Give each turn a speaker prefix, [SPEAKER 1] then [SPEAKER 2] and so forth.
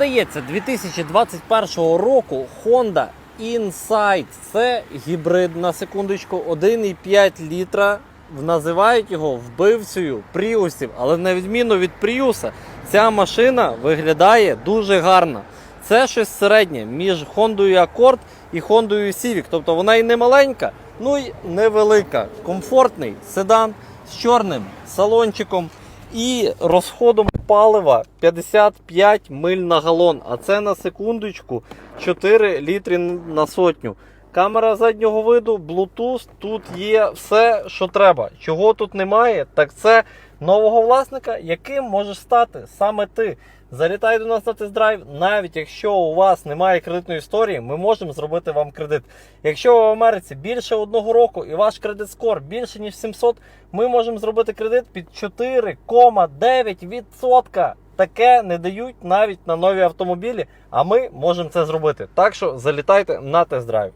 [SPEAKER 1] Продається 2021 року Honda Insight. Це гібрид на секундочку 1,5 літра. Називають його вбивцею пріусів, але на відміну від пріуса, ця машина виглядає дуже гарно. Це щось середнє між Honda Accord і Honda Civic. Тобто вона і не маленька, ну і невелика. Комфортний седан з чорним салончиком і розходом палива 55 миль на галон. А це на секундочку 4 літри на сотню. Камера заднього виду, Bluetooth, тут є все, що треба. Чого тут немає, так це нового власника, яким можеш стати саме ти. Залітай до нас на тест-драйв, навіть якщо у вас немає кредитної історії, ми можемо зробити вам кредит. Якщо ви в Америці більше одного року і ваш кредит скор більше ніж 700, ми можемо зробити кредит під 4,9%. Таке не дають навіть на нові автомобілі, а ми можемо це зробити. Так що залітайте на тест-драйв.